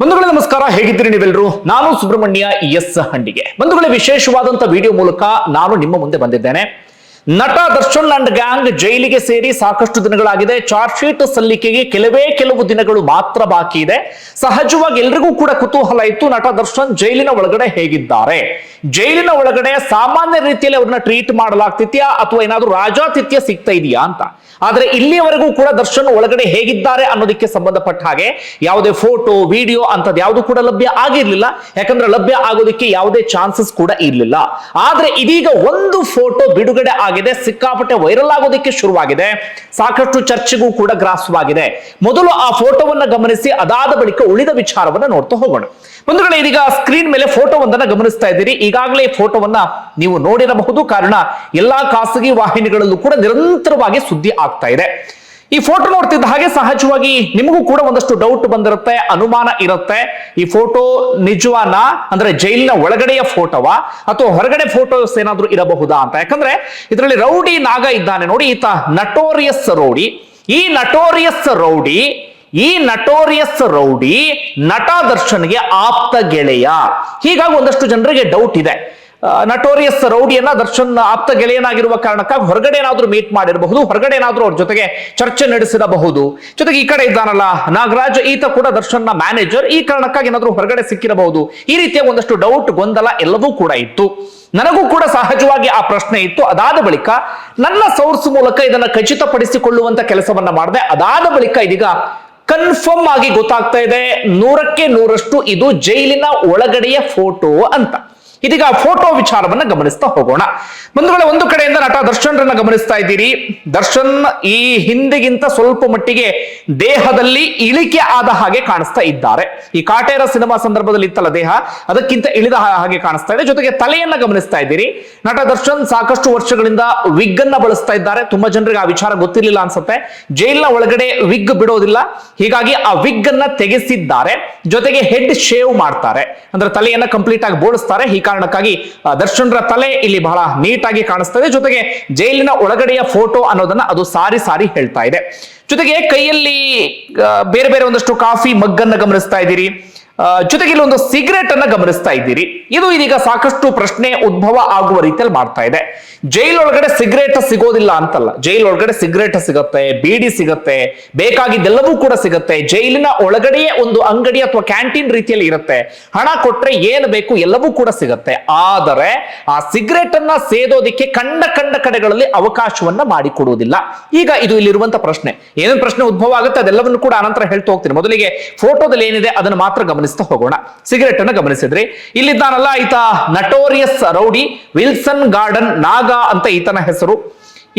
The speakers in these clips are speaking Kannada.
ಬಂಧುಗಳೇ, ನಮಸ್ಕಾರ. ಹೇಗಿದ್ದೀರಿ ನೀವೆಲ್ಲರೂ ನಾನು ಸುಬ್ರಹ್ಮಣ್ಯ ಎಸ್ ಹಂಡಿಗೆ. ಬಂಧುಗಳೇ, ವಿಶೇಷವಾದಂತ ವಿಡಿಯೋ ಮೂಲಕ ನಾನು ನಿಮ್ಮ ಮುಂದೆ ಬಂದಿದ್ದೇನೆ. ನಟ ದರ್ಶನ್ ಅಂಡ್ ಗ್ಯಾಂಗ್ ಜೈಲಿಗೆ ಸೇರಿ ಸಾಕಷ್ಟು ದಿನಗಳಾಗಿದೆ. ಚಾರ್ಜ್ ಶೀಟ್ ಸಲ್ಲಿಕೆಗೆ ಕೆಲವೇ ಕೆಲವು ದಿನಗಳು ಮಾತ್ರ ಬಾಕಿ ಇದೆ. ಸಹಜವಾಗಿ ಎಲ್ರಿಗೂ ಕೂಡ ಕುತೂಹಲ ಇತ್ತು ನಟ ದರ್ಶನ್ ಜೈಲಿನ ಒಳಗಡೆ ಹೇಗಿದ್ದಾರೆ. ಜೈಲಿನ ಒಳಗಡೆ ಸಾಮಾನ್ಯ ರೀತಿಯಲ್ಲಿ ಅವ್ರನ್ನ ಟ್ರೀಟ್ ಮಾಡಲಾಗ್ತಿದ್ಯಾ ಅಥವಾ ಏನಾದ್ರೂ ರಾಜಾತಿಥ್ಯ ಸಿಗ್ತಾ ಇದೆಯಾ ಅಂತ. ಆದ್ರೆ ಇಲ್ಲಿಯವರೆಗೂ ಕೂಡ ದರ್ಶನ್ ಒಳಗಡೆ ಹೇಗಿದ್ದಾರೆ ಅನ್ನೋದಕ್ಕೆ ಸಂಬಂಧಪಟ್ಟ ಹಾಗೆ ಯಾವುದೇ ಫೋಟೋ, ವಿಡಿಯೋ ಅಂತದ್ ಯಾವುದು ಕೂಡ ಲಭ್ಯ ಆಗಿರ್ಲಿಲ್ಲ. ಯಾಕಂದ್ರೆ ಲಭ್ಯ ಆಗೋದಕ್ಕೆ ಯಾವುದೇ ಚಾನ್ಸಸ್ ಕೂಡ ಇರಲಿಲ್ಲ. ಆದ್ರೆ ಇದೀಗ ಒಂದು ಫೋಟೋ ಬಿಡುಗಡೆ ಆಗಿದೆ, ಸಿಕ್ಕಾಪಟ್ಟೆ ವೈರಲ್ ಆಗೋದಕ್ಕೆ ಶುರುವಾಗಿದೆ. ಸಾಕಷ್ಟು ಚರ್ಚೆಗೂ ಕೂಡ ಗ್ರಾಸವಾಗಿದೆ. ಮೊದಲು ಆ ಫೋಟೋವನ್ನ ಗಮನಿಸಿ, ಅದಾದ ಬಳಿಕ ಉಳಿದ ವಿಚಾರವನ್ನ ನೋಡ್ತಾ ಹೋಗೋಣ. ಬಂಧುಗಳೇ, ಇದೀಗ ಸ್ಕ್ರೀನ್ ಮೇಲೆ ಫೋಟೋವೊಂದನ್ನು ಗಮನಿಸ್ತಾ ಇದ್ದೀರಿ. ಈಗಾಗಲೇ ಫೋಟೋವನ್ನ ನೀವು ನೋಡಿರಬಹುದು. ಕಾರಣ, ಎಲ್ಲಾ ಖಾಸಗಿ ವಾಹಿನಿಗಳಲ್ಲೂ ಕೂಡ ನಿರಂತರವಾಗಿ ಸುದ್ದಿ ಆಗ್ತಾ ಇದೆ. ಈ ಫೋಟೋ ನೋಡ್ತಿದ್ದ ಹಾಗೆ ಸಹಜವಾಗಿ ನಿಮಗೂ ಕೂಡ ಒಂದಷ್ಟು ಡೌಟ್ ಬಂದಿರುತ್ತೆ, ಅನುಮಾನ ಇರುತ್ತೆ. ಈ ಫೋಟೋ ನಿಜವಾನ? ಅಂದ್ರೆ ಜೈಲಿನ ಒಳಗಡೆಯ ಫೋಟೋವಾ ಅಥವಾ ಹೊರಗಡೆ ಫೋಟೋಸ್ ಏನಾದ್ರೂ ಇರಬಹುದಾ ಅಂತ? ಯಾಕಂದ್ರೆ ಇದರಲ್ಲಿ ರೌಡಿ ನಾಗ ಇದ್ದಾನೆ. ನೋಡಿ, ಈತ ನಟೋರಿಯಸ್ ರೌಡಿ. ಈ ನಟೋರಿಯಸ್ ರೌಡಿ, ಈ ನಟೋರಿಯಸ್ ರೌಡಿ ನಟ ದರ್ಶನ್ಗೆ ಆಪ್ತ ಗೆಳೆಯ. ಹೀಗಾಗಿ ಒಂದಷ್ಟು ಜನರಿಗೆ ಡೌಟ್ ಇದೆ. ನಟೋರಿಯಸ್ ರೌಡಿಯನ್ನ ದರ್ಶನ್ ಆಪ್ತ ಗೆಳೆಯನಾಗಿರುವ ಕಾರಣಕ್ಕಾಗಿ ಹೊರಗಡೆ ಏನಾದರೂ ಮೀಟ್ ಮಾಡಿರಬಹುದು, ಹೊರಗಡೆ ಏನಾದರೂ ಅವ್ರ ಜೊತೆಗೆ ಚರ್ಚೆ ನಡೆಸಿರಬಹುದು. ಜೊತೆಗೆ ಈ ಕಡೆ ಇದ್ದಾನಲ್ಲ, ನಾಗರಾಜ್, ಈತ ಕೂಡ ದರ್ಶನ್ನ ಮ್ಯಾನೇಜರ್ ಈ ಕಾರಣಕ್ಕಾಗಿ ಏನಾದರೂ ಹೊರಗಡೆ ಸಿಕ್ಕಿರಬಹುದು. ಈ ರೀತಿಯ ಒಂದಷ್ಟು ಡೌಟ್ ಗೊಂದಲ ಎಲ್ಲವೂ ಕೂಡ ಇತ್ತು. ನನಗೂ ಕೂಡ ಸಹಜವಾಗಿ ಆ ಪ್ರಶ್ನೆ ಇತ್ತು. ಅದಾದ ಬಳಿಕ ನನ್ನ ಸೋರ್ಸ್ ಮೂಲಕ ಇದನ್ನ ಖಚಿತಪಡಿಸಿಕೊಳ್ಳುವಂತ ಕೆಲಸವನ್ನ ಮಾಡಿದೆ. ಅದಾದ ಬಳಿಕ ಇದೀಗ ಕನ್ಫರ್ಮ್ ಆಗಿ ಗೊತ್ತಾಗ್ತಾ ಇದೆ. ನೂರಕ್ಕೆ ನೂರಷ್ಟು ಇದು ಜೈಲಿನ ಒಳಗಡೆಯ ಫೋಟೋ ಅಂತ. ಇದೀಗ ಫೋಟೋ ವಿಚಾರವನ್ನ ಗಮನಿಸ್ತಾ ಹೋಗೋಣ. ಬಂಧುಗಳ, ಒಂದು ಕಡೆಯಿಂದ ನಟ ದರ್ಶನ್ರನ್ನ ಗಮನಿಸ್ತಾ ಇದ್ದೀರಿ. ದರ್ಶನ್ ಈ ಹಿಂದಿಗಿಂತ ಸ್ವಲ್ಪ ಮಟ್ಟಿಗೆ ದೇಹದಲ್ಲಿ ಇಳಿಕೆ ಆದ ಹಾಗೆ ಕಾಣಿಸ್ತಾ ಇದ್ದಾರೆ. ಈ ಕಾಟೇರ ಸಿನಿಮಾ ಸಂದರ್ಭದಲ್ಲಿ ಇತ್ತಲ್ಲ ದೇಹ? ಅದಕ್ಕಿಂತ ಇಳಿದ ಹಾಗೆ ಕಾಣಿಸ್ತಾ ಇದೆ. ಜೊತೆಗೆ ತಲೆಯನ್ನ ಗಮನಿಸ್ತಾ ಇದ್ದೀರಿ. ನಟ ದರ್ಶನ್ ಸಾಕಷ್ಟು ವರ್ಷಗಳಿಂದ ವಿಗ್ ಅನ್ನ ಬಳಸ್ತಾ ಇದ್ದಾರೆ. ತುಂಬಾ ಜನರಿಗೆ ಆ ವಿಚಾರ ಗೊತ್ತಿರಲಿಲ್ಲ ಅನ್ಸುತ್ತೆ. ನ ಒಳಗಡೆ ವಿಗ್ ಬಿಡೋದಿಲ್ಲ. ಹೀಗಾಗಿ ಆ ವಿಗ್ ಅನ್ನ ತೆಗೆಸಿದ್ದಾರೆ. ಜೊತೆಗೆ ಹೆಡ್ ಶೇವ್ ಮಾಡ್ತಾರೆ. ಅಂದ್ರೆ ತಲೆಯನ್ನ ಕಂಪ್ಲೀಟ್ ಆಗಿ ಬೋಳಿಸ್ತಾರೆ. ಈ ಕಾರಣಕ್ಕಾಗಿ ದರ್ಶನ್ರ ತಲೆ ಇಲ್ಲಿ ಬಹಳ ನೀಟಾಗಿ ಕಾಣಿಸ್ತದೆ. ಜೊತೆಗೆ ಜೈಲಿನ ಒಳಗಡೆಯ ಫೋಟೋ ಅನ್ನೋದನ್ನ ಅದು ಸಾರಿ ಸಾರಿ ಹೇಳ್ತಾ ಇದೆ. ಜೊತೆಗೆ ಕೈಯಲ್ಲಿ ಬೇರೆ ಬೇರೆ ಒಂದಷ್ಟು ಕಾಫಿ ಮಗ್ಗನ್ನ ಗಮನಿಸ್ತಾ ಇದ್ದೀರಿ. ಜೊತೆಗೆ ಇಲ್ಲಿ ಒಂದು ಸಿಗರೆಟ್ ಅನ್ನ ಗಮನಿಸ್ತಾ ಇದ್ದೀರಿ. ಇದು ಇದೀಗ ಸಾಕಷ್ಟು ಪ್ರಶ್ನೆ ಉದ್ಭವ ಆಗುವ ರೀತಿಯಲ್ಲಿ ಮಾಡ್ತಾ ಇದೆ. ಜೈಲ್ ಒಳಗಡೆ ಸಿಗರೇಟ್ ಸಿಗೋದಿಲ್ಲ ಅಂತಲ್ಲ. ಜೈಲ್ ಒಳಗಡೆ ಸಿಗರೇಟ್ ಸಿಗತ್ತೆ, ಬೀಡಿ ಸಿಗತ್ತೆ, ಬೇಕಾಗಿದ್ದೆಲ್ಲವೂ ಕೂಡ ಸಿಗತ್ತೆ. ಜೈಲಿನ ಒಳಗಡೆಯೇ ಒಂದು ಅಂಗಡಿ ಅಥವಾ ಕ್ಯಾಂಟೀನ್ ರೀತಿಯಲ್ಲಿ ಇರುತ್ತೆ. ಹಣ ಕೊಟ್ರೆ ಏನು ಬೇಕು ಎಲ್ಲವೂ ಕೂಡ ಸಿಗತ್ತೆ. ಆದರೆ ಆ ಸಿಗರೇಟ್ ಅನ್ನ ಸೇದೋದಿಕ್ಕೆ ಕಂಡ ಕಂಡ ಕಡೆಗಳಲ್ಲಿ ಅವಕಾಶವನ್ನ ಮಾಡಿಕೊಡುವುದಿಲ್ಲ. ಈಗ ಇದು ಇಲ್ಲಿರುವಂತ ಪ್ರಶ್ನೆ. ಏನೇನು ಪ್ರಶ್ನೆ ಉದ್ಭವ ಆಗುತ್ತೆ ಅದೆಲ್ಲವನ್ನು ಕೂಡ ಅನಂತರ ಹೇಳ್ತಾ ಹೋಗ್ತೀನಿ. ಮೊದಲಿಗೆ ಫೋಟೋದಲ್ಲಿ ಏನಿದೆ ಅದನ್ನು ಮಾತ್ರ ಗಮನಿಸ್ತಾ ಹೋಗೋಣ. ಸಿಗರೆಟ್ ಅನ್ನು ಗಮನಿಸಿದ್ರಿ, ಇಲ್ಲಿದ್ದಾನಲ್ಲ ಈತ ನಟೋರಿಯಸ್ ರೌಡಿ, ವಿಲ್ಸನ್ ಗಾರ್ಡನ್, ನಾಗಾ ಅಂತ ಈತನ ಹೆಸರು.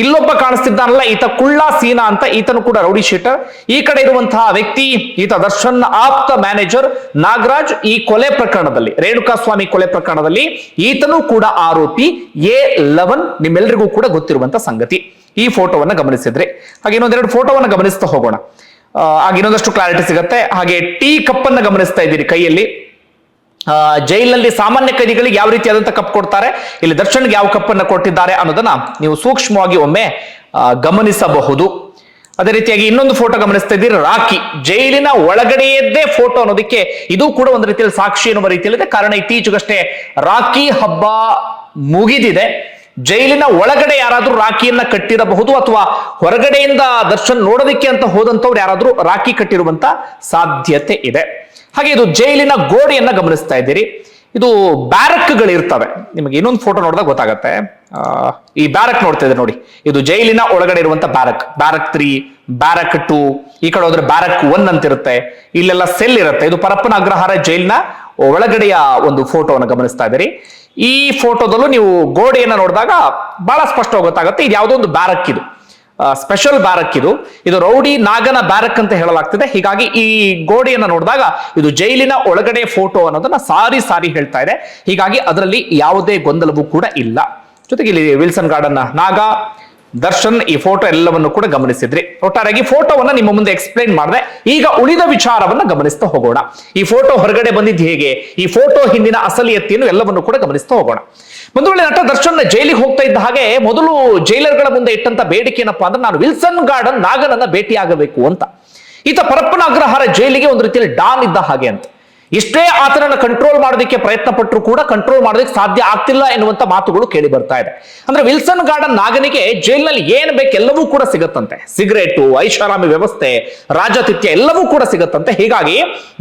ಇಲ್ಲೊಬ್ಬ ಕಾಣಿಸ್ತಿದ್ದಾನಲ್ಲ ಈತ ಕುಳ್ಳ ಸೀನಾ ಅಂತ ಈತನು ಕೂಡ ರೌಡಿ ಶೀಟರ್. ಈ ಕಡೆ ಇರುವಂತಹ ವ್ಯಕ್ತಿ, ಈತ ದರ್ಶನ್ ಆಪ್ತ ಮ್ಯಾನೇಜರ್ ನಾಗರಾಜ್ ಈ ಕೊಲೆ ಪ್ರಕರಣದಲ್ಲಿ ರೇಣುಕಾ ಸ್ವಾಮಿ ಕೊಲೆ ಪ್ರಕರಣದಲ್ಲಿ ಈತನು ಕೂಡ ಆರೋಪಿ ಎ ಲೆವೆನ್ ನಿಮ್ಮೆಲ್ಲರಿಗೂ ಕೂಡ ಗೊತ್ತಿರುವಂತ ಸಂಗತಿ. ಈ ಫೋಟೋವನ್ನ ಗಮನಿಸಿದ್ರೆ. ಹಾಗೆ ಇನ್ನೊಂದೆರಡು ಫೋಟೋವನ್ನ ಗಮನಿಸ್ತಾ ಹೋಗೋಣ. ಇನ್ನೊಂದಷ್ಟು ಕ್ಲಾರಿಟಿ ಸಿಗುತ್ತೆ. ಹಾಗೆ ಟೀ ಕಪ್ ಅನ್ನ ಗಮನಿಸ್ತಾ ಇದ್ದೀರಿ ಕೈಯಲ್ಲಿ. ಜೈಲಿನಲ್ಲಿ ಸಾಮಾನ್ಯ ಕೈದಿಗಳಿಗೆ ಯಾವ ರೀತಿಯಾದಂತ ಕಪ್ ಕೊಡ್ತಾರೆ? ಇಲ್ಲಿ ದರ್ಶನ್ಗೆ ಯಾವ ಕಪ್ ಅನ್ನ ಕೊಟ್ಟಿದ್ದಾರೆ ಅನ್ನೋದನ್ನ ನೀವು ಸೂಕ್ಷ್ಮವಾಗಿ ಒಮ್ಮೆ ಗಮನಿಸಬಹುದು. ಅದೇ ರೀತಿಯಾಗಿ ಇನ್ನೊಂದು ಫೋಟೋ ಗಮನಿಸ್ತಾ ಇದ್ದೀರಿ, ರಾಖಿ. ಜೈಲಿನ ಒಳಗಡೆಯದ್ದೇ ಫೋಟೋ ಅನ್ನೋದಕ್ಕೆ ಇದು ಕೂಡ ಒಂದು ರೀತಿಯಲ್ಲಿ ಸಾಕ್ಷಿ ಎನ್ನುವ ರೀತಿಯಲ್ಲಿದೆ. ಕಾರಣ ಇತ್ತೀಚೆಗಷ್ಟೇ ರಾಖಿ ಹಬ್ಬ ಮುಗಿದಿದೆ. ಜೈಲಿನ ಒಳಗಡೆ ಯಾರಾದರೂ ರಾಖಿಯನ್ನ ಕಟ್ಟಿರಬಹುದು ಅಥವಾ ಹೊರಗಡೆಯಿಂದ ದರ್ಶನ್ ನೋಡೋದಕ್ಕೆ ಅಂತ ಹೋದಂತವ್ರು ಯಾರಾದರೂ ರಾಖಿ ಕಟ್ಟಿರುವಂತ ಸಾಧ್ಯತೆ ಇದೆ. ಹಾಗೆ ಇದು ಜೈಲಿನ ಗೋಡೆಯನ್ನ ಗಮನಿಸ್ತಾ ಇದ್ದೀರಿ. ಇದು ಬ್ಯಾರಕ್ಗಳಿರ್ತವೆ. ನಿಮಗೆ ಇನ್ನೊಂದು ಫೋಟೋ ನೋಡಿದಾಗ ಗೊತ್ತಾಗತ್ತೆ. ಈ ಬ್ಯಾರಕ್ ನೋಡ್ತಾ ಇದೆ ನೋಡಿ. ಇದು ಜೈಲಿನ ಒಳಗಡೆ ಇರುವಂತ ಬ್ಯಾರಕ್. ಬ್ಯಾರಕ್ ತ್ರೀ, ಬ್ಯಾರಕ್ ಟೂ, ಈ ಕಡೆ ಹೋದ್ರೆ ಬ್ಯಾರಕ್ ಒನ್ ಅಂತ ಇರುತ್ತೆ ಇಲ್ಲೆಲ್ಲ ಸೆಲ್ ಇರುತ್ತೆ. ಇದು ಪರಪ್ಪನ ಅಗ್ರಹಾರ ಜೈಲಿನ ಒಳಗಡೆಯ ಒಂದು ಫೋಟೋವನ್ನು ಗಮನಿಸ್ತಾ ಇದ್ದೀರಿ. ಈ ಫೋಟೋದಲ್ಲೂ ನೀವು ಗೋಡೆಯನ್ನು ನೋಡಿದಾಗ ಬಹಳ ಸ್ಪಷ್ಟವಾಗಿ ಗೊತ್ತಾಗುತ್ತೆ. ಇದು ಯಾವುದೋ ಒಂದು ಬ್ಯಾರಕ್ ಇದು. ಸ್ಪೆಷಲ್ ಬ್ಯಾರಕ್ ಇದು. ಇದು ರೌಡಿ ನಾಗನ ಬ್ಯಾರಕ್ ಅಂತ ಹೇಳಲಾಗ್ತದೆ. ಹೀಗಾಗಿ ಈ ಗೋಡೆಯನ್ನು ನೋಡಿದಾಗ ಇದು ಜೈಲಿನ ಒಳಗಡೆ ಫೋಟೋ ಅನ್ನೋದನ್ನ ಸಾರಿ ಸಾರಿ ಹೇಳ್ತಾ ಇದೆ. ಹೀಗಾಗಿ ಅದರಲ್ಲಿ ಯಾವುದೇ ಗೊಂದಲವೂ ಕೂಡ ಇಲ್ಲ. ಜೊತೆಗೆ ಇಲ್ಲಿ ವಿಲ್ಸನ್ ಗಾರ್ಡನ್ ನಾಗ ದರ್ಶನ್ ಈ ಫೋಟೋ ಎಲ್ಲವನ್ನು ಕೂಡ ಗಮನಿಸಿದ್ರಿ. ಒಟ್ಟಾರೆಯಾಗಿ ಫೋಟೋವನ್ನ ನಿಮ್ಮ ಮುಂದೆ ಎಕ್ಸ್ಪ್ಲೈನ್ ಮಾಡಿದೆ. ಈಗ ಉಳಿದ ವಿಚಾರವನ್ನ ಗಮನಿಸ್ತಾ ಹೋಗೋಣ. ಈ ಫೋಟೋ ಹೊರಗಡೆ ಬಂದಿದ್ದು ಹೇಗೆ? ಈ ಫೋಟೋ ಹಿಂದಿನ ಅಸಲಿಯತ್ತೆಯನ್ನು ಎಲ್ಲವನ್ನು ಕೂಡ ಗಮನಿಸ್ತಾ ಹೋಗೋಣ. ಒಂದು ವೇಳೆ ನಟ ದರ್ಶನ್ ಜೈಲಿಗೆ ಹೋಗ್ತಾ ಇದ್ದ ಹಾಗೆ ಮೊದಲು ಜೈಲರ್ಗಳ ಮುಂದೆ ಇಟ್ಟಂತ ಬೇಡಿಕೆ ಏನಪ್ಪಾ ಅಂದ್ರೆ ನಾನು ವಿಲ್ಸನ್ ಗಾರ್ಡನ್ ನಾಗನನ್ನ ಭೇಟಿಯಾಗಬೇಕು ಅಂತ. ಈತ ಪರಪ್ಪನ ಅಗ್ರಹಾರ ಜೈಲಿಗೆ ಒಂದು ರೀತಿಯಲ್ಲಿ ಡಾನ್ ಇದ್ದ ಹಾಗೆ ಅಂತ. ಇಷ್ಟೇ ಆತನನ್ನ ಕಂಟ್ರೋಲ್ ಮಾಡೋದಕ್ಕೆ ಪ್ರಯತ್ನ ಪಟ್ಟರು ಕೂಡ ಕಂಟ್ರೋಲ್ ಮಾಡೋದಕ್ಕೆ ಸಾಧ್ಯ ಆಗ್ತಿಲ್ಲ ಎನ್ನುವಂತ ಮಾತುಗಳು ಕೇಳಿ ಬರ್ತಾ ಇದೆ. ಅಂದ್ರೆ ವಿಲ್ಸನ್ ಗಾರ್ಡನ್ ನಾಗನಿಗೆ ಜೈಲಿನಲ್ಲಿ ಏನ್ ಬೇಕೆಲ್ಲವೂ ಕೂಡ ಸಿಗತ್ತಂತೆ. ಸಿಗರೇಟು, ಐಷಾರಾಮಿ ವ್ಯವಸ್ಥೆ, ರಾಜತಿಥ್ಯ ಎಲ್ಲವೂ ಕೂಡ ಸಿಗತ್ತಂತೆ. ಹೀಗಾಗಿ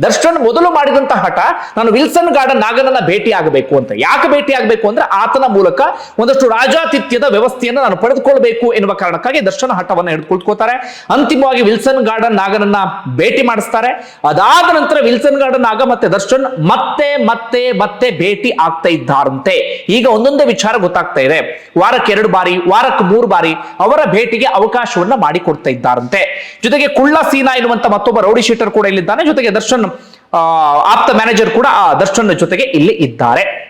ದರ್ಶನ್ ಮೊದಲು ಮಾಡಿದಂತಹ ಹಠ ನಾನು ವಿಲ್ಸನ್ ಗಾರ್ಡನ್ ನಾಗನನ್ನ ಭೇಟಿ ಆಗಬೇಕು ಅಂತ. ಯಾಕೆ ಭೇಟಿ ಆಗಬೇಕು ಅಂದ್ರೆ ಆತನ ಮೂಲಕ ಒಂದಷ್ಟು ರಾಜಾತಿಥ್ಯದ ವ್ಯವಸ್ಥೆಯನ್ನು ನಾನು ಪಡೆದುಕೊಳ್ಬೇಕು ಎನ್ನುವ ಕಾರಣಕ್ಕಾಗಿ ದರ್ಶನ ಹಠವನ್ನು ಹಿಡಿದುಕೊಳ್ತಾರೆ ಅಂತಿಮವಾಗಿ ವಿಲ್ಸನ್ ಗಾರ್ಡನ್ ನಾಗನನ್ನ ಭೇಟಿ ಮಾಡಿಸ್ತಾರೆ. ಅದಾದ ನಂತರ ವಿಲ್ಸನ್ ಗಾರ್ಡನ್ ನಾಗ ಮತ್ತೆ ದರ್ಶನ್ ಮತ್ತೆ ಮತ್ತೆ ಮತ್ತೆ ಭೇಟಿ ಆಗ್ತಾ ಇದ್ದಾರಂತೆ. ಈಗ ಒಂದೊಂದೇ ವಿಚಾರ ಗೊತ್ತಾಗ್ತಾ ಇದೆ. ವಾರಕ್ಕೆ ಎರಡು ಬಾರಿ, ವಾರಕ್ಕೆ ಮೂರು ಬಾರಿ ಅವರ ಭೇಟಿಗೆ ಅವಕಾಶವನ್ನ ಮಾಡಿಕೊಡ್ತಾ ಇದ್ದಾರಂತೆ. ಜೊತೆಗೆ ಕುಳ್ಳ ಸೀನಾ ಎನ್ನುವಂತ ಮತ್ತೊಬ್ಬ ರೌಡಿ ಶೀಟರ್ ಕೂಡ ಇಲ್ಲಿದ್ದಾನೆ. ಜೊತೆಗೆ ದರ್ಶನ್ ಆಪ್ತ ಮ್ಯಾನೇಜರ್ ಕೂಡ, ಆ, ದರ್ಶನ್ ಜೊತೆಗೆ ಇಲ್ಲಿ ಇದ್ದಾರೆ.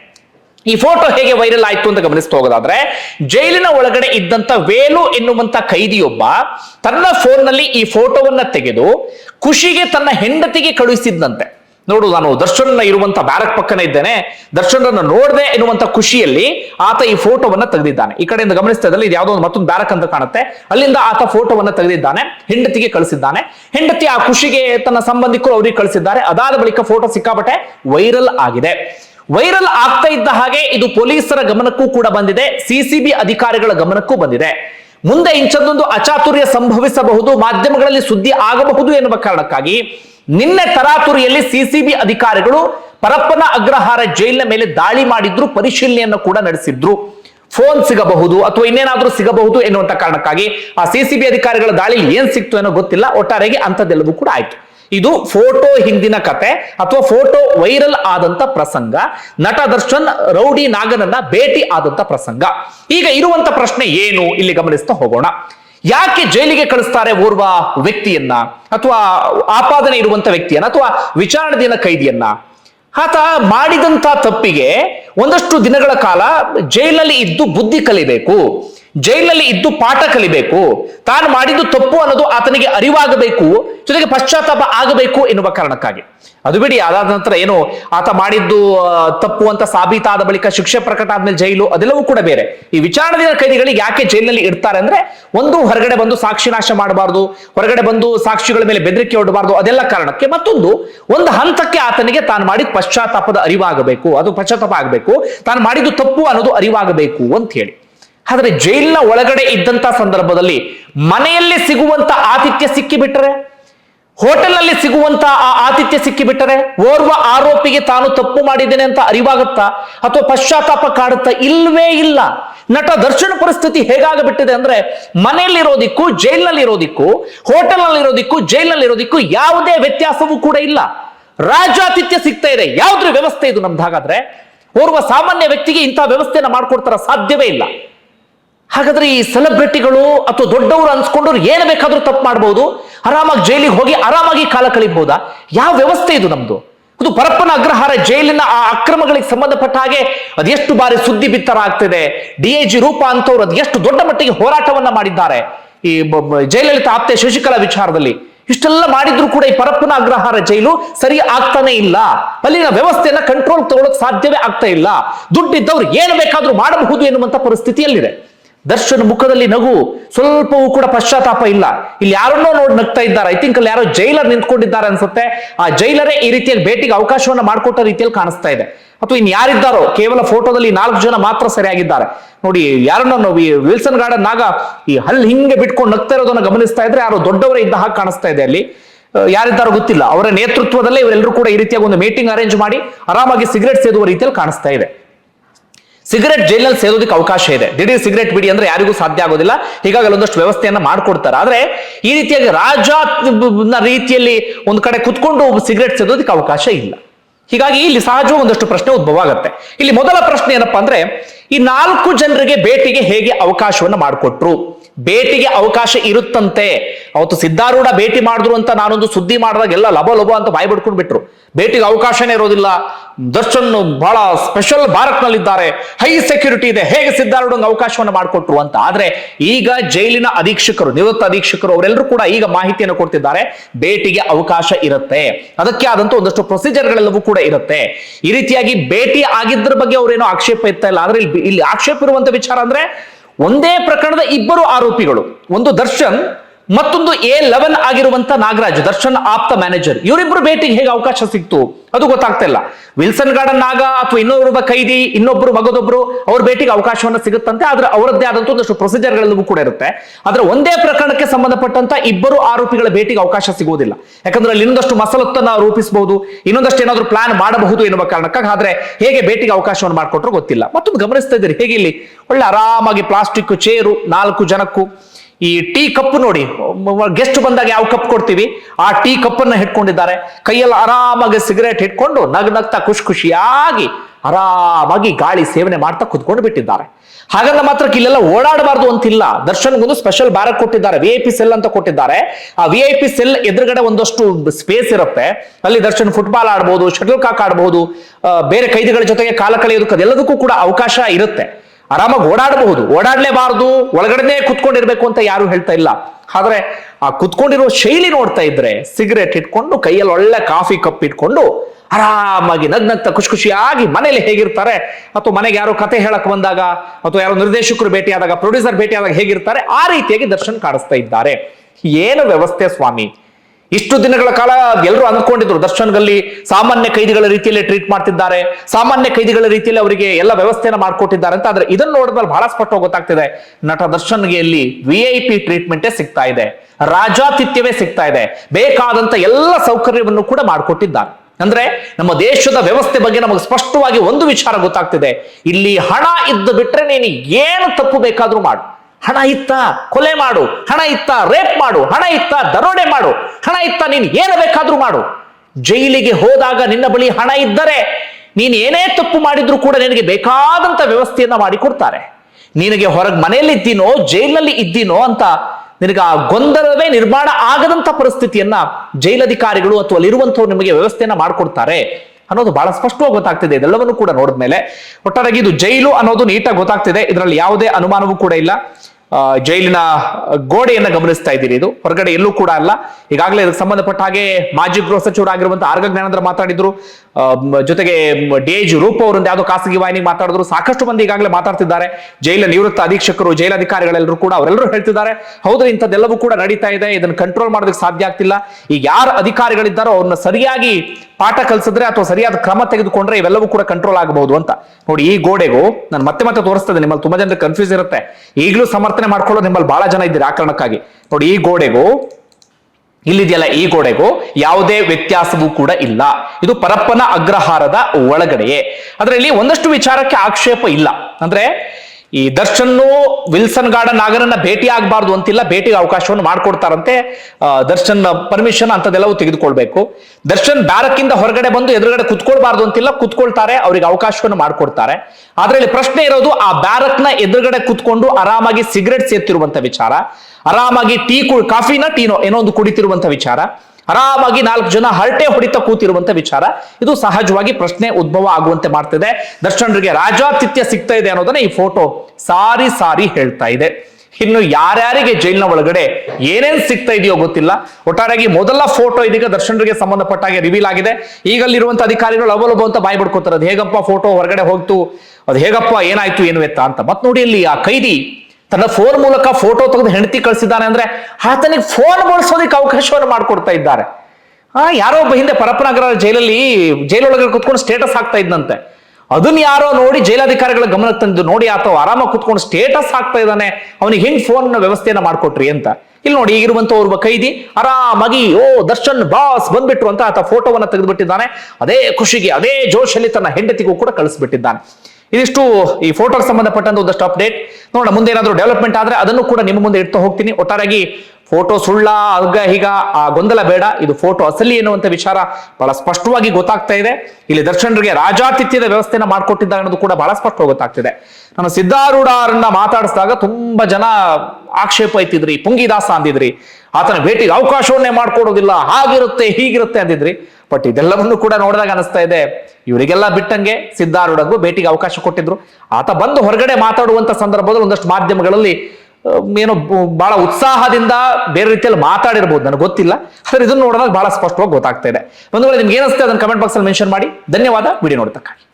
ಈ ಫೋಟೋ ಹೇಗೆ ವೈರಲ್ ಆಯ್ತು ಅಂತ ಗಮನಿಸ್ತಾ ಹೋಗೋದಾದ್ರೆ, ಜೈಲಿನ ಒಳಗಡೆ ಇದ್ದಂತ ವೇಲು ಎನ್ನುವಂತ ಕೈದಿಯೊಬ್ಬ ತನ್ನ ಫೋನ್ನಲ್ಲಿ ಈ ಫೋಟೋವನ್ನ ತೆಗೆದು ಖುಷಿಗೆ ತನ್ನ ಹೆಂಡತಿಗೆ ಕಳುಹಿಸಿದ್ದಂತೆ ನೋಡು, ನಾನು ದರ್ಶನ್ ಇರುವಂತ ಬ್ಯಾರಕ್ ಪಕ್ಕನೇ ಇದ್ದೇನೆ. ದರ್ಶನ್ ನೋಡದೆ ಎನ್ನುವಂತ ಖುಷಿಯಲ್ಲಿ ಆತ ಈ ಫೋಟೋವನ್ನ ತೆಗೆದಿದ್ದಾನೆ. ಈ ಕಡೆಯಿಂದ ಗಮನಿಸ್ತಾ ಇದ್ದಲ್ಲಿ ಇದು ಯಾವುದೋ ಒಂದು ಮತ್ತೊಂದು ಬ್ಯಾರಕ್ ಅಂತ ಕಾಣುತ್ತೆ. ಅಲ್ಲಿಂದ ಆತ ಫೋಟೋವನ್ನ ತೆಗೆದಿದ್ದಾನೆ. ಹೆಂಡತಿಗೆ ಕಳಿಸಿದ್ದಾನೆ. ಹೆಂಡತಿ ಆ ಖುಷಿಗೆ ತನ್ನ ಸಂಬಂಧಿಕರು ಅವರಿಗೆ ಕಳಿಸಿದ್ದಾರೆ. ಅದಾದ ಬಳಿಕ ಫೋಟೋ ಸಿಕ್ಕಾಪಟ್ಟೆ ವೈರಲ್ ಆಗಿದೆ. ವೈರಲ್ ಆಗ್ತಾ ಇದ್ದ ಹಾಗೆ ಇದು ಪೊಲೀಸರ ಗಮನಕ್ಕೂ ಕೂಡ ಬಂದಿದೆ. ಸಿಸಿಬಿ ಅಧಿಕಾರಿಗಳ ಗಮನಕ್ಕೂ ಬಂದಿದೆ. ಮುಂದೆ ಇಂಥದ್ದೊಂದು ಅಚಾತುರ್ಯ ಸಂಭವಿಸಬಹುದು, ಮಾಧ್ಯಮಗಳಲ್ಲಿ ಸುದ್ದಿ ಆಗಬಹುದು ಎನ್ನುವ ಕಾರಣಕ್ಕಾಗಿ ನಿನ್ನೆ ತರಾತುರಿಯಲ್ಲಿ ಸಿಸಿಬಿ ಅಧಿಕಾರಿಗಳು ಪರಪ್ಪನ ಅಗ್ರಹಾರ ಜೈಲಿನ ಮೇಲೆ ದಾಳಿ ಮಾಡಿದ್ರು, ಪರಿಶೀಲನೆಯನ್ನು ಕೂಡ ನಡೆಸಿದ್ರು. ಫೋನ್ ಸಿಗಬಹುದು ಅಥವಾ ಇನ್ನೇನಾದ್ರೂ ಸಿಗಬಹುದು ಎನ್ನುವಂತ ಕಾರಣಕ್ಕಾಗಿ ಆ ಸಿಸಿಬಿ ಅಧಿಕಾರಿಗಳ ದಾಳಿಲಿ ಏನ್ ಸಿಕ್ತು ಅನ್ನೋ ಗೊತ್ತಿಲ್ಲ ಒಟ್ಟಾರೆಗೆ ಅಂತದೆಲ್ಲವೂ ಕೂಡ ಆಯ್ತು. ಇದು ಫೋಟೋ ಹಿಂದಿನ ಕತೆ ಅಥವಾ ಫೋಟೋ ವೈರಲ್ ಆದಂತ ಪ್ರಸಂಗ. ನಟ ದರ್ಶನ್, ರೌಡಿ ನಾಗನನ್ನ ಭೇಟಿ ಆದಂತ ಪ್ರಸಂಗ. ಈಗ ಇರುವಂತ ಪ್ರಶ್ನೆ ಏನು? ಇಲ್ಲಿ ಗಮನಿಸ್ತಾ ಹೋಗೋಣ. ಯಾಕೆ ಜೈಲಿಗೆ ಕಳಿಸ್ತಾರೆ ಓರ್ವ ವ್ಯಕ್ತಿಯನ್ನ? ಅಥವಾ ಆಪಾದನೆ ಇರುವಂತ ವ್ಯಕ್ತಿಯನ್ನ? ಅಥವಾ ವಿಚಾರಣೆದಿನ ಕೈದಿಯನ್ನ? ಆತ ಮಾಡಿದಂತ ತಪ್ಪಿಗೆ ಒಂದಷ್ಟು ದಿನಗಳ ಕಾಲ ಜೈಲಲ್ಲಿ ಇದ್ದು ಬುದ್ಧಿ ಕಲಿಬೇಕು. ಜೈಲಲ್ಲಿ ಇದ್ದು ಪಾಠ ಕಲಿಬೇಕು, ತಾನು ಮಾಡಿದ್ದು ತಪ್ಪು ಅನ್ನೋದು ಆತನಿಗೆ ಅರಿವಾಗಬೇಕು, ಜೊತೆಗೆ ಪಶ್ಚಾತ್ತಾಪ ಆಗಬೇಕು ಎನ್ನುವ ಕಾರಣಕ್ಕಾಗಿ. ಅದು ಬಿಡಿ, ಅದಾದ ನಂತರ ಏನು, ಆತ ಮಾಡಿದ್ದು ತಪ್ಪು ಅಂತ ಸಾಬೀತಾದ ಬಳಿಕ ಶಿಕ್ಷೆ ಪ್ರಕಟ ಆದ್ಮೇಲೆ ಜೈಲು, ಅದೆಲ್ಲವೂ ಕೂಡ ಬೇರೆ. ಈ ವಿಚಾರಣೆಯ ಕೈದಿಗಳಿಗೆ ಯಾಕೆ ಜೈಲಿನಲ್ಲಿ ಇಡ್ತಾರೆ ಅಂದ್ರೆ, ಒಂದು ಹೊರಗಡೆ ಬಂದು ಸಾಕ್ಷಿ ನಾಶ ಮಾಡಬಾರ್ದು, ಹೊರಗಡೆ ಬಂದು ಸಾಕ್ಷಿಗಳ ಮೇಲೆ ಬೆದರಿಕೆ ಒಡ್ಡಬಾರ್ದು ಅದೆಲ್ಲ ಕಾರಣಕ್ಕೆ. ಮತ್ತೊಂದು, ಒಂದು ಹಂತಕ್ಕೆ ಆತನಿಗೆ ತಾನು ಮಾಡಿದ ಪಶ್ಚಾತ್ತಾಪದ ಅರಿವಾಗಬೇಕು, ಅದು ಪಶ್ಚಾತ್ತಾಪ ಆಗಬೇಕು, ತಾನು ಮಾಡಿದ್ದು ತಪ್ಪು ಅನ್ನೋದು ಅರಿವಾಗಬೇಕು ಅಂತ ಹೇಳಿ. ಆದ್ರೆ ಜೈಲಿನ ಒಳಗಡೆ ಇದ್ದಂತ ಸಂದರ್ಭದಲ್ಲಿ ಮನೆಯಲ್ಲಿ ಸಿಗುವಂತ ಆತಿಥ್ಯ ಸಿಕ್ಕಿಬಿಟ್ಟರೆ ಹೋಟೆಲ್ನಲ್ಲಿ ಸಿಗುವಂತ ಆ ಆತಿಥ್ಯ ಸಿಕ್ಕಿಬಿಟ್ಟರೆ ಓರ್ವ ಆರೋಪಿಗೆ ತಾನು ತಪ್ಪು ಮಾಡಿದ್ದೇನೆ ಅಂತ ಅರಿವಾಗುತ್ತಾ ಅಥವಾ ಪಶ್ಚಾತ್ತಾಪ ಕಾಡುತ್ತಾ ಇಲ್ವೇ ಇಲ್ಲ. ನಟ ದರ್ಶನ ಪರಿಸ್ಥಿತಿ ಹೇಗಾಗಬಿಟ್ಟಿದೆ ಅಂದ್ರೆ ಮನೆಯಲ್ಲಿರೋದಿಕ್ಕೂ ಜೈಲ್ನಲ್ಲಿ ಇರೋದಿಕ್ಕೂ ಹೋಟೆಲ್ನಲ್ಲಿ ಇರೋದಿಕ್ಕೂ ಜೈಲ್ನಲ್ಲಿ ಇರೋದಿಕ್ಕೂ ಯಾವುದೇ ವ್ಯತ್ಯಾಸವೂ ಕೂಡ ಇಲ್ಲ. ರಾಜಾತಿಥ್ಯ ಸಿಗ್ತಾ ಇದೆ. ಯಾವ್ದ್ರ ವ್ಯವಸ್ಥೆ ಇದು ನಮ್ದು ಹಾಗಾದ್ರೆ ಓರ್ವ ಸಾಮಾನ್ಯ ವ್ಯಕ್ತಿಗೆ ಇಂತಹ ವ್ಯವಸ್ಥೆಯನ್ನು ಮಾಡ್ಕೊಡ್ತಾರ ಸಾಧ್ಯವೇ ಇಲ್ಲ. ಹಾಗಾದ್ರೆ ಈ ಸೆಲೆಬ್ರಿಟಿಗಳು ಅಥವಾ ದೊಡ್ಡವರು ಅನ್ಸ್ಕೊಂಡವ್ರು ಏನು ಬೇಕಾದ್ರೂ ತಪ್ಪು ಮಾಡಬಹುದು ಆರಾಮಾಗಿ ಜೈಲಿಗೆ ಹೋಗಿ ಆರಾಮಾಗಿ ಕಾಲ ಕಳಿಬಹುದಾ? ಯಾವ ವ್ಯವಸ್ಥೆ ಇದು ನಮ್ದು? ಇದು ಪರಪ್ಪನ ಅಗ್ರಹಾರ ಜೈಲಿನ ಆ ಅಕ್ರಮಗಳಿಗೆ ಸಂಬಂಧಪಟ್ಟ ಹಾಗೆ ಅದೆಷ್ಟು ಬಾರಿ ಸುದ್ದಿ ಬಿತ್ತರ ಆಗ್ತಿದೆ? ಡಿ ಎ ಜಿ ರೂಪ ಅಂತವ್ರು ಅದೆಷ್ಟು ದೊಡ್ಡ ಮಟ್ಟಿಗೆ ಹೋರಾಟವನ್ನ ಮಾಡಿದ್ದಾರೆ? ಈ ಜಯಲಲಿತಾ ಆಪ್ತೆ ಶಶಿಕಲಾ ವಿಚಾರದಲ್ಲಿ. ಇಷ್ಟೆಲ್ಲ ಮಾಡಿದ್ರು ಕೂಡ ಈ ಪರಪ್ಪನ ಅಗ್ರಹಾರ ಜೈಲು ಸರಿ ಆಗ್ತಾನೆ ಇಲ್ಲ. ಅಲ್ಲಿನ ವ್ಯವಸ್ಥೆಯನ್ನ ಕಂಟ್ರೋಲ್ ತಗೊಳಕ್ ಸಾಧ್ಯವೇ ಆಗ್ತಾ ಇಲ್ಲ. ದುಡ್ಡಿದ್ದವ್ರು ಏನು ಬೇಕಾದ್ರೂ ಮಾಡಬಹುದು ಎನ್ನುವಂತ ಪರಿಸ್ಥಿತಿಯಲ್ಲಿದೆ. ದರ್ಶನ್ ಮುಖದಲ್ಲಿ ನಗು, ಸ್ವಲ್ಪವೂ ಕೂಡ ಪಶ್ಚಾತ್ತಾಪ ಇಲ್ಲ. ಇಲ್ಲಿ ಯಾರನ್ನೋ ನೋಡಿ ನಗ್ತಾ ಇದ್ದಾರೆ. ಐ ಥಿಂಕ್ ಅಲ್ಲಿ ಯಾರೋ ಜೈಲರ್ ನಿಂತ್ಕೊಂಡಿದ್ದಾರೆ ಅನ್ಸುತ್ತೆ. ಆ ಜೈಲರೇ ಈ ರೀತಿಯಲ್ಲಿ ಭೇಟಿಗೆ ಅವಕಾಶವನ್ನ ಮಾಡಿಕೊಟ್ಟ ರೀತಿಯಲ್ಲಿ ಕಾಣಿಸ್ತಾ ಇದೆ. ಅಥವಾ ಇನ್ ಯಾರಿದ್ದಾರೋ, ಕೇವಲ ಫೋಟೋದಲ್ಲಿ ನಾಲ್ಕು ಜನ ಮಾತ್ರ ಸರಿಯಾಗಿದ್ದಾರೆ. ನೋಡಿ, ಯಾರನ್ನ ನಾವು ಈ ವಿಲ್ಸನ್ ಗಾರ್ಡನ್ ನಾಗ ಈ ಹಲ್ ಹಿಂಗೆ ಬಿಟ್ಕೊಂಡು ನಗ್ತಾ ಇರೋದನ್ನ ಗಮನಿಸ್ತಾ ಇದ್ರೆ ಯಾರೋ ದೊಡ್ಡವರೇ ಇದ್ದ ಹಾಗೆ ಕಾಣಿಸ್ತಾ ಇದೆ ಅಲ್ಲಿ. ಯಾರಿದ್ದಾರೋ ಗೊತ್ತಿಲ್ಲ. ಅವರ ನೇತೃತ್ವದಲ್ಲೇ ಇವರೆಲ್ಲರೂ ಕೂಡ ಈ ರೀತಿಯಾಗಿ ಒಂದು ಮೀಟಿಂಗ್ ಅರೇಂಜ್ ಮಾಡಿ ಆರಾಮಾಗಿ ಸಿಗರೆಟ್ ಸೇದುವ ರೀತಿಯಲ್ಲಿ ಕಾಣಿಸ್ತಾ ಇದೆ. ಸಿಗರೆಟ್ ಜೈಲಲ್ಲಿ ಸೇದೋದಕ್ಕೆ ಅವಕಾಶ ಇದೆ. ದಿಢೀರ್ ಸಿಗರೆಟ್ ಬಿಡಿ ಅಂದ್ರೆ ಯಾರಿಗೂ ಸಾಧ್ಯ ಆಗೋದಿಲ್ಲ. ಹೀಗಾಗಿ ಅಲ್ಲೊಂದಷ್ಟು ವ್ಯವಸ್ಥೆಯನ್ನ ಮಾಡ್ಕೊಡ್ತಾರೆ. ಆದ್ರೆ ಈ ರೀತಿಯಾಗಿ ರಾಜ ರೀತಿಯಲ್ಲಿ ಒಂದು ಕಡೆ ಕುತ್ಕೊಂಡು ಸಿಗರೆಟ್ ಸೇದೋದಕ್ಕೆ ಅವಕಾಶ ಇಲ್ಲ. ಹೀಗಾಗಿ ಇಲ್ಲಿ ಸಹಜ ಒಂದಷ್ಟು ಪ್ರಶ್ನೆ ಉದ್ಭವ ಆಗುತ್ತೆ. ಇಲ್ಲಿ ಮೊದಲ ಪ್ರಶ್ನೆ ಏನಪ್ಪಾ ಅಂದ್ರೆ ಈ ನಾಲ್ಕು ಜನರಿಗೆ ಭೇಟಿಗೆ ಹೇಗೆ ಅವಕಾಶವನ್ನ ಮಾಡಿಕೊಟ್ರು? ಭೇಟಿಗೆ ಅವಕಾಶ ಇರುತ್ತಂತೆ. ಅವತ್ತು ಸಿದ್ಧಾರೂಢ ಭೇಟಿ ಮಾಡಿದ್ರು ಅಂತ ನಾನೊಂದು ಸುದ್ದಿ ಮಾಡಿದಾಗ ಎಲ್ಲ ಲಭ ಲಭ ಅಂತ ಬಾಯಿ ಬಿಡ್ಕೊಂಡು ಬಿಟ್ರು. ಭೇಟಿಗೆ ಅವಕಾಶನೇ ಇರೋದಿಲ್ಲ. ದರ್ಶನ್ ಬಹಳ ಸ್ಪೆಷಲ್ ಭಾರತ್ನಲ್ಲಿದ್ದಾರೆ. ಹೈ ಸೆಕ್ಯೂರಿಟಿ ಇದೆ. ಹೇಗೆ ಸಿದ್ಧಾರೂಢಂಗೆ ಅವಕಾಶವನ್ನು ಮಾಡಿಕೊಟ್ರು ಅಂತ. ಆದ್ರೆ ಈಗ ಜೈಲಿನ ಅಧೀಕ್ಷಕರು, ನಿವೃತ್ತ ಅಧೀಕ್ಷಕರು ಅವರೆಲ್ಲರೂ ಕೂಡ ಈಗ ಮಾಹಿತಿಯನ್ನು ಕೊಡ್ತಿದ್ದಾರೆ. ಭೇಟಿಗೆ ಅವಕಾಶ ಇರುತ್ತೆ. ಅದಕ್ಕೆ ಆದಂತ ಒಂದಷ್ಟು ಪ್ರೊಸೀಜರ್ಗಳೆಲ್ಲವೂ ಕೂಡ ಇರುತ್ತೆ. ಈ ರೀತಿಯಾಗಿ ಭೇಟಿ ಆಗಿದ್ರ ಬಗ್ಗೆ ಅವರೇನೋ ಆಕ್ಷೇಪ ಇರ್ತಾ ಇಲ್ಲ. ಆದ್ರೆ ಇಲ್ಲಿ ಇಲ್ಲಿ ಆಕ್ಷೇಪ ಇರುವಂತ ವಿಚಾರ ಅಂದ್ರೆ ಒಂದೇ ಪ್ರಕರಣದ ಇಬ್ಬರು ಆರೋಪಿಗಳು. ಒಂದು ದರ್ಶನ್ ಮತ್ತೊಂದು ಎ ಲೆವೆನ್ ಆಗಿರುವಂತ ನಾಗರಾಜ್, ದರ್ಶನ್ ಆಪ್ತ ಮ್ಯಾನೇಜರ್ ಇವರಿಬ್ರು ಭೇಟಿಗೆ ಹೇಗೆ ಅವಕಾಶ ಸಿಕ್ತು? ಅದು ಗೊತ್ತಾಗ್ತಾ ಇಲ್ಲ. ವಿಲ್ಸನ್ ಗಾರ್ಡನ್ ನಾಗ ಅಥವಾ ಇನ್ನೊಬ್ಬ ಕೈದಿ, ಇನ್ನೊಬ್ರು ಮಗದೊಬ್ರು ಅವ್ರ ಭೇಟಿಗೆ ಅವಕಾಶವನ್ನ ಸಿಗುತ್ತಂತೆ, ಆದ್ರೆ ಅವರದ್ದೇ ಆದಂತ ಒಂದಷ್ಟು ಪ್ರೊಸೀಜರ್ಗಳೆಲ್ಲವೂ ಕೂಡ ಇರುತ್ತೆ. ಆದ್ರೆ ಒಂದೇ ಪ್ರಕರಣಕ್ಕೆ ಸಂಬಂಧಪಟ್ಟಂತ ಇಬ್ಬರು ಆರೋಪಿಗಳ ಭೇಟಿಗೆ ಅವಕಾಶ ಸಿಗುವುದಿಲ್ಲ. ಯಾಕಂದ್ರೆ ಅಲ್ಲಿ ಇನ್ನೊಂದಷ್ಟು ಮಸಲತ್ತನ್ನ ರೂಪಿಸಬಹುದು ಇನ್ನೊಂದಷ್ಟು ಏನಾದ್ರು ಪ್ಲಾನ್ ಮಾಡಬಹುದು ಎನ್ನುವ ಕಾರಣಕ್ಕಾಗಿ, ಆದ್ರೆ ಹೇಗೆ ಭೇಟಿಗೆ ಅವಕಾಶವನ್ನು ಮಾಡಿಕೊಟ್ರು ಗೊತ್ತಿಲ್ಲ. ಮತ್ತೊಂದು ಗಮನಿಸ್ತಾ ಇದ್ದೀರಿ ಹೇಗೆ ಇಲ್ಲಿ ಒಳ್ಳೆ ಆರಾಮಾಗಿ ಪ್ಲಾಸ್ಟಿಕ್ ಚೇರು ನಾಲ್ಕು ಜನಕ್ಕೂ ಈ ಟೀ ಕಪ್ ನೋಡಿ ಗೆಸ್ಟ್ ಬಂದಾಗ ಯಾವ ಕಪ್ ಕೊಡ್ತೀವಿ? ಆ ಟೀ ಕಪ್ ಅನ್ನ ಹಿಡ್ಕೊಂಡಿದ್ದಾರೆ. ಕೈಯಲ್ಲಿ ಆರಾಮಾಗಿ ಸಿಗರೇಟ್ ಹಿಡ್ಕೊಂಡು ನಗ್ ನಗ್ತಾ ಖುಷಿ ಖುಷಿಯಾಗಿ, ಆರಾಮಾಗಿ ಗಾಳಿ ಸೇವನೆ ಮಾಡ್ತಾ ಕುತ್ಕೊಂಡು ಬಿಟ್ಟಿದ್ದಾರೆ. ಹಾಗಲ್ಲ ಮಾತ್ರಕ್ಕೆ ಇಲ್ಲೆಲ್ಲ ಓಡಾಡಬಾರ್ದು ಅಂತಿಲ್ಲ. ದರ್ಶನ್ಗೊಂದು ಸ್ಪೆಷಲ್ ಬ್ಯಾರಕ್ ಕೊಟ್ಟಿದ್ದಾರೆ. ವಿ ಐ ಪಿ ಸೆಲ್ ಅಂತ ಕೊಟ್ಟಿದ್ದಾರೆ. ಆ ವಿ ಐ ಪಿ ಸೆಲ್ ಎದುರುಗಡೆ ಒಂದಷ್ಟು ಸ್ಪೇಸ್ ಇರುತ್ತೆ. ಅಲ್ಲಿ ದರ್ಶನ್ ಫುಟ್ಬಾಲ್ ಆಡ್ಬೋದು ಶಟಲ್ ಕಾಕ್ ಆಡ್ಬೋದು ಬೇರೆ ಕೈದಿಗಳ ಜೊತೆಗೆ ಕಾಲ ಕಳೆಯೋದಕ್ಕೆ ಅದೆಲ್ಲದಕ್ಕೂ ಕೂಡ ಅವಕಾಶ ಇರುತ್ತೆ. ಆರಾಮಾಗಿ ಓಡಾಡಬಹುದು. ಓಡಾಡ್ಲೇಬಾರದು, ಒಳಗಡೆನೆ ಕುತ್ಕೊಂಡಿರ್ಬೇಕು ಅಂತ ಯಾರು ಹೇಳ್ತಾ ಇಲ್ಲ. ಆದ್ರೆ ಆ ಕುತ್ಕೊಂಡಿರೋ ಶೈಲಿ ನೋಡ್ತಾ ಇದ್ರೆ ಸಿಗರೇಟ್ ಇಟ್ಕೊಂಡು ಕೈಯಲ್ಲಿ ಒಳ್ಳೆ ಕಾಫಿ ಕಪ್ ಇಟ್ಕೊಂಡು ಆರಾಮಾಗಿ ನಗ್ನಗ್ತ ಖುಷಿ ಖುಷಿಯಾಗಿ ಮನೇಲಿ ಹೇಗಿರ್ತಾರೆ? ಅಥವಾ ಮನೆಗೆ ಯಾರೋ ಕತೆ ಹೇಳಕ್ ಬಂದಾಗ ಅಥವಾ ಯಾರೋ ನಿರ್ದೇಶಕರು ಭೇಟಿಯಾದಾಗ ಪ್ರೊಡ್ಯೂಸರ್ ಭೇಟಿಯಾದಾಗ ಹೇಗಿರ್ತಾರೆ? ಆ ರೀತಿಯಾಗಿ ದರ್ಶನ್ ಕಾಣಿಸ್ತಾ ಇದ್ದಾರೆ. ಏನು ವ್ಯವಸ್ಥೆ ಸ್ವಾಮಿ? ಇಷ್ಟು ದಿನಗಳ ಕಾಲ ಎಲ್ಲರೂ ಅಂದ್ಕೊಂಡಿದ್ರು ದರ್ಶನ್ಗಲ್ಲಿ ಸಾಮಾನ್ಯ ಕೈದಿಗಳ ರೀತಿಯಲ್ಲಿ ಟ್ರೀಟ್ ಮಾಡ್ತಿದ್ದಾರೆ, ಸಾಮಾನ್ಯ ಕೈದಿಗಳ ರೀತಿಯಲ್ಲಿ ಅವರಿಗೆ ಎಲ್ಲ ವ್ಯವಸ್ಥೆನ ಮಾಡ್ಕೊಟ್ಟಿದ್ದಾರೆ ಅಂತ. ಆದ್ರೆ ಇದನ್ನ ನೋಡಿದ್ಮೇಲೆ ಬಹಳ ಸ್ಪಷ್ಟವಾಗಿ ಗೊತ್ತಾಗ್ತಿದೆ, ನಟ ದರ್ಶನ್ಗೆ ಇಲ್ಲಿ ವಿ ಐ ಪಿ ಟ್ರೀಟ್ಮೆಂಟೇ ಸಿಗ್ತಾ ಇದೆ, ರಾಜಾತಿಥ್ಯವೇ ಸಿಗ್ತಾ ಇದೆ, ಬೇಕಾದಂತ ಎಲ್ಲ ಸೌಕರ್ಯವನ್ನು ಕೂಡ ಮಾಡಿಕೊಟ್ಟಿದ್ದಾರೆ. ಅಂದ್ರೆ ನಮ್ಮ ದೇಶದ ವ್ಯವಸ್ಥೆ ಬಗ್ಗೆ ನಮಗೆ ಸ್ಪಷ್ಟವಾಗಿ ಒಂದು ವಿಚಾರ ಗೊತ್ತಾಗ್ತಿದೆ, ಇಲ್ಲಿ ಹಣ ಇದ್ದು ಬಿಟ್ರೆ ನೀನು ಏನು ತಪ್ಪು ಬೇಕಾದ್ರೂ ಮಾಡು. ಹಣ ಇತ್ತ ಕೊಲೆ ಮಾಡು, ಹಣ ಇತ್ತ ರೇಪ್ ಮಾಡು, ಹಣ ಇತ್ತ ದರೋಡೆ ಮಾಡು, ಹಣ ಇತ್ತ ನೀನು ಏನು ಬೇಕಾದ್ರೂ ಮಾಡು. ಜೈಲಿಗೆ ಹೋದಾಗ ನಿನ್ನ ಬಳಿ ಹಣ ಇದ್ದರೆ ನೀನು ಏನೇ ತಪ್ಪು ಮಾಡಿದ್ರೂ ಕೂಡ ನಿನಗೆ ಬೇಕಾದಂತ ವ್ಯವಸ್ಥೆಯನ್ನ ಮಾಡಿಕೊಡ್ತಾರೆ ನಿನಗೆ ಹೊರಗೆ ಮನೆಯಲ್ಲಿ ಇದ್ದೀನೋ, ಜೈಲಿನಲ್ಲಿ ಇದ್ದೀನೋ ಅಂತ ನಿನಗೆ ಆ ಗೊಂದಲವೇ ನಿರ್ಮಾಣ ಆಗದಂತ ಪರಿಸ್ಥಿತಿಯನ್ನ ಜೈಲಧಿಕಾರಿಗಳು ಅಥವಾ ಅಲ್ಲಿರುವಂತವ್ರು ನಿಮಗೆ ವ್ಯವಸ್ಥೆಯನ್ನ ಮಾಡಿಕೊಡ್ತಾರೆ. ಅನ್ನೋದು ಬಹಳ ಸ್ಪಷ್ಟವಾಗಿ ಗೊತ್ತಾಗ್ತಿದೆ. ಇದೆಲ್ಲವನ್ನು ಕೂಡ ನೋಡಿದ್ಮೇಲೆ ಒಟ್ಟಾರೆಯಾಗಿ ಇದು ಜೈಲು ಅನ್ನೋದು ನೀಟಾಗಿ ಗೊತ್ತಾಗ್ತಿದೆ. ಇದರಲ್ಲಿ ಯಾವುದೇ ಅನುಮಾನವೂ ಕೂಡ ಇಲ್ಲ. ಜೈಲಿನ ಗೋಡೆಯನ್ನ ಗಮನಿಸ್ತಾ ಇದ್ದೀರಿ ಇದು. ಹೊರಗಡೆ ಎಲ್ಲೂ ಕೂಡ ಅಲ್ಲ. ಈಗಾಗಲೇ ಇದಕ್ಕೆ ಸಂಬಂಧಪಟ್ಟ ಹಾಗೆ ಮಾಜಿ ಗೃಹ ಸಚಿವರಾಗಿರುವಂತಹ ಆರ್ಗ ಜ್ಞಾನಂದ್ರ ಮಾತಾಡಿದ್ರು. ಜೊತೆಗೆ ಡಿ ಐ ಜಿ ರೂಪ್ ಅವರಿಂದ ಯಾವುದೋ ಖಾಸಗಿ ವಾಹಿನಿಗೆ ಮಾತಾಡಿದ್ರು. ಸಾಕಷ್ಟು ಮಂದಿ ಈಗಾಗಲೇ ಮಾತಾಡ್ತಿದ್ದಾರೆ. ಜೈಲ ನಿವೃತ್ತ ಅಧೀಕ್ಷಕರು, ಜೈಲಧಿಕಾರಿಗಳೆಲ್ಲರೂ ಕೂಡ ಅವರೆಲ್ಲರೂ ಹೇಳ್ತಿದ್ದಾರೆ. ಹೌದು, ಇಂಥದ್ದೆಲ್ಲವೂ ಕೂಡ ನಡೀತಾ ಇದೆ. ಇದನ್ನು ಕಂಟ್ರೋಲ್ ಮಾಡೋದಕ್ಕೆ ಸಾಧ್ಯ ಆಗ್ತಿಲ್ಲ. ಈಗ ಯಾರು ಅಧಿಕಾರಿಗಳಿದ್ದಾರೋ ಅವ್ರನ್ನ ಸರಿಯಾಗಿ ಪಾಠ ಕಲಿಸಿದ್ರೆ ಅಥವಾ ಸರಿಯಾದ ಕ್ರಮ ತೆಗೆದುಕೊಂಡ್ರೆ ಇವೆಲ್ಲವೂ ಕೂಡ ಕಂಟ್ರೋಲ್ ಆಗಬಹುದು ಅಂತ. ನೋಡಿ, ಈ ಗೋಡೆಗೂ, ನಾನು ಮತ್ತೆ ಮತ್ತೆ ತೋರಿಸ್ತದೆ ನಿಮ್ಮಲ್ಲಿ ತುಂಬಾ ಜನರಿಗೆ ಕನ್ಫ್ಯೂಸ್ ಇರುತ್ತೆ. ಈಗಲೂ ಸಮರ್ಥನೆ ಮಾಡ್ಕೊಳ್ಳೋ ನಿಮ್ಮಲ್ಲಿ ಬಹಳ ಜನ ಇದ್ದೀರಿ ಆ ಕಾರಣಕ್ಕಾಗಿ ನೋಡಿ, ಈ ಗೋಡೆಗೂ, ಇಲ್ಲಿದೆಯಲ್ಲ ಈ ಗೋಡೆಗೂ ಯಾವುದೇ ವ್ಯತ್ಯಾಸವೂ ಕೂಡ ಇಲ್ಲ. ಇದು ಪರಪ್ಪನ ಅಗ್ರಹಾರದ ಒಳಗಡೆಯೇ. ಅದರಲ್ಲಿ ಒಂದಷ್ಟು ವಿಚಾರಕ್ಕೆ ಆಕ್ಷೇಪ ಇಲ್ಲ. ಅಂದ್ರೆ ಈ ದರ್ಶನ್ ವಿಲ್ಸನ್ ಗಾರ್ಡನ್ ನಾಗರನ್ನ ಭೇಟಿ ಆಗಬಾರ್ದು ಅಂತಿಲ್ಲ, ಭೇಟಿಗೆ ಅವಕಾಶವನ್ನು ಮಾಡ್ಕೊಡ್ತಾರಂತೆ. ದರ್ಶನ್ ಪರ್ಮಿಷನ್ ಅಂತದೆಲ್ಲವೂ ತೆಗೆದುಕೊಳ್ಬೇಕು. ದರ್ಶನ್ ಬ್ಯಾರಕ್ಕಿಂದ ಹೊರಗಡೆ ಬಂದು ಎದುರುಗಡೆ ಕುತ್ಕೊಳ್ಬಾರ್ದು ಅಂತಿಲ್ಲ, ಕುತ್ಕೊಳ್ತಾರೆ, ಅವ್ರಿಗೆ ಅವಕಾಶವನ್ನು ಮಾಡ್ಕೊಡ್ತಾರೆ. ಅದರಲ್ಲಿ ಪ್ರಶ್ನೆ ಇರೋದು, ಆ ಬ್ಯಾರಕ್ನ ಎದುರುಗಡೆ ಕುತ್ಕೊಂಡು ಆರಾಮಾಗಿ ಸಿಗರೆಟ್ ಸೇರ್ತಿರುವಂತ ವಿಚಾರ, ಆರಾಮಾಗಿ ಟೀ ಕಾಫಿನ ಟೀನೋ ಏನೋ ಒಂದು ಕುಡಿತಿರುವಂತ ವಿಚಾರ ಆರಾಮಾಗಿ ನಾಲ್ಕು ಜನ ಹರಟೆ ಹೊಡಿತಾ ಕೂತಿರುವಂತ ವಿಚಾರ. ಇದು ಸಹಜವಾಗಿ ಪ್ರಶ್ನೆ ಉದ್ಭವ ಆಗುವಂತೆ ಮಾಡ್ತಿದೆ. ದರ್ಶನರಿಗೆ ರಾಜಾತಿಥ್ಯ ಸಿಗ್ತಾ ಇದೆ ಅನ್ನೋದನ್ನ ಈ ಫೋಟೋ ಸಾರಿ ಸಾರಿ ಹೇಳ್ತಾ ಇದೆ. ಇನ್ನು ಯಾರ್ಯಾರಿಗೆ ಜೈಲಿನ ಒಳಗಡೆ ಏನೇನ್ ಸಿಗ್ತಾ ಇದೆಯೋ ಗೊತ್ತಿಲ್ಲ. ಒಟ್ಟಾರೆಯಾಗಿ ಮೊದಲ ಫೋಟೋ ಇದೀಗ ದರ್ಶನರಿಗೆ ಸಂಬಂಧಪಟ್ಟಾಗೆ ರಿವೀಲ್ ಆಗಿದೆ. ಈಗಲ್ಲಿರುವಂತ ಅಧಿಕಾರಿಗಳು ಅವಲೊಬ್ಬ ಅಂತ ಬಾಯ್ ಬಿಡ್ಕೋತಾರೆ ಅದು ಹೇಗಪ್ಪ ಫೋಟೋ ಹೊರಗಡೆ ಹೋಗ್ತು, ಅದು ಹೇಗಪ್ಪ ಏನಾಯ್ತು, ಏನು ಎತ್ತ ಅಂತ. ಮತ್ ನೋಡಿ ಇಲ್ಲಿ ಆ ಕೈದಿ ತನ್ನ ಫೋನ್ ಮೂಲಕ ಫೋಟೋ ತೆಗೆದು ಹೆಂಡತಿ ಕಳಿಸಿದ್ದಾನೆ ಅಂದ್ರೆ ಆತನಿಗೆ ಫೋನ್ ಬಳಸೋದಕ್ಕೆ ಅವಕಾಶವನ್ನು ಮಾಡಿಕೊಡ್ತಾ ಇದ್ದಾರೆ. ಆ, ಯಾರೋ ಒಬ್ಬ ಹಿಂದೆ ಪರಪ್ಪನಗರ ಜೈಲಲ್ಲಿ ಜೈಲೊಳಗೆ ಕುತ್ಕೊಂಡು ಸ್ಟೇಟಸ್ ಹಾಕ್ತಾ ಇದ್ದಂತೆ ಅದನ್ನ ಯಾರೋ ನೋಡಿ ಜೈಲಾಧಿಕಾರಿಗಳ ಗಮನಕ್ಕೆ ತಂದು ನೋಡಿ ಆತ ಆರಾಮಾಗಿ ಕುತ್ಕೊಂಡು ಸ್ಟೇಟಸ್ ಹಾಕ್ತಾ ಇದ್ದಾನೆ, ಅವನಿಗೆ ಹೆಂಗ್ ಫೋನ್ ವ್ಯವಸ್ಥೆಯನ್ನ ಮಾಡ್ಕೊಟ್ರಿ ಅಂತ. ಇಲ್ಲಿ ನೋಡಿ ಈಗಿರುವಂತ ಒಬ್ಬ ಕೈದಿ, ಆರಾಮಾಗಿ, ಓ, ದರ್ಶನ್ ಬಾಸ್ ಬಂದ್ಬಿಟ್ರು ಅಂತ ಆತ ಫೋಟೋವನ್ನ ತೆಗೆದುಬಿಟ್ಟಿದ್ದಾನೆ. ಅದೇ ಖುಷಿಗೆ, ಅದೇ ಜೋಶಲ್ಲಿ ತನ್ನ ಹೆಂಡತಿಗೂ ಕೂಡ ಕಳಿಸ್ಬಿಟ್ಟಿದ್ದಾನೆ. ಇದಿಷ್ಟು ಈ ಫೋಟೋಗೆ ಸಂಬಂಧಪಟ್ಟಂತ ಒಂದಷ್ಟು ಅಪ್ಡೇಟ್ ನೋಡೋಣ ಮುಂದೆ ಏನಾದರೂ ಡೆವಲಪ್ಮೆಂಟ್ ಆದರೆ ಅದನ್ನು ಕೂಡ ನಿಮ್ಮ ಮುಂದೆ ಇಡ್ತಾ ಹೋಗ್ತೀನಿ. ಒಟ್ಟಾರೆಯಾಗಿ ಫೋಟೋ ಸುಳ್ಳ ಅರ್ಗ ಹೀಗ, ಆ ಗೊಂದಲ ಬೇಡ. ಇದು ಫೋಟೋ ಅಸಲಿ ಎನ್ನುವಂತ ವಿಚಾರ ಬಹಳ ಸ್ಪಷ್ಟವಾಗಿ ಗೊತ್ತಾಗ್ತಾ ಇದೆ. ಇಲ್ಲಿ ದರ್ಶನರಿಗೆ ರಾಜಾತಿಥ್ಯದ ವ್ಯವಸ್ಥೆನ ಮಾಡಿಕೊಟ್ಟಿದ್ದಾರೆ ಅನ್ನೋದು ಕೂಡ ಬಹಳ ಸ್ಪಷ್ಟವಾಗಿ ಗೊತ್ತಾಗ್ತಿದೆ. ನಾನು ಸಿದ್ಧಾರೂಢರನ್ನ ಮಾತಾಡಿಸಿದಾಗ ತುಂಬಾ ಜನ ಆಕ್ಷೇಪ ಐತಿದ್ರಿ ಪುಂಗಿದಾಸ ಅಂದಿದ್ರಿ. ಆತನ ಭೇಟಿಗೆ ಅವಕಾಶವನ್ನೇ ಮಾಡ್ಕೊಡೋದಿಲ್ಲ, ಹಾಗಿರುತ್ತೆ, ಹೀಗಿರುತ್ತೆ ಅಂದಿದ್ರಿ. ಬಟ್ ಇದೆಲ್ಲವನ್ನು ಕೂಡ ನೋಡಿದಾಗ ಅನಿಸ್ತಾ ಇದೆ, ಇವರಿಗೆಲ್ಲ ಬಿಟ್ಟಂಗೆ ಸಿದ್ಧಾರೂಢಗೂ ಭೇಟಿಗೆ ಅವಕಾಶ ಕೊಟ್ಟಿದ್ರು. ಆತ ಬಂದು ಹೊರಗಡೆ ಮಾತಾಡುವಂತ ಸಂದರ್ಭದಲ್ಲಿ ಒಂದಷ್ಟು ಮಾಧ್ಯಮಗಳಲ್ಲಿ ಏನೋ ಬಹಳ ಉತ್ಸಾಹದಿಂದ ಬೇರೆ ರೀತಿಯಲ್ಲಿ ಮಾತಾಡಿರ್ಬೋದು, ನನಗೆ ಗೊತ್ತಿಲ್ಲ. ಆದ್ರೆ ಇದನ್ನ ನೋಡಿದಾಗ ಬಹಳ ಸ್ಪಷ್ಟವಾಗಿ ಗೊತ್ತಾಗ್ತಾ ಇದೆ. ಒಂದು ವೇಳೆ ನಿಮ್ಗೆ ಏನಿಸ್ತದೆ ಅದನ್ನ ಕಮೆಂಟ್ ಬಾಕ್ಸ್ ಅಲ್ಲಿ ಮೆನ್ಷನ್ ಮಾಡಿ. ಧನ್ಯವಾದ. ವಿಡಿಯೋ ನೋಡ್ತಕ್ಕಾಗಿ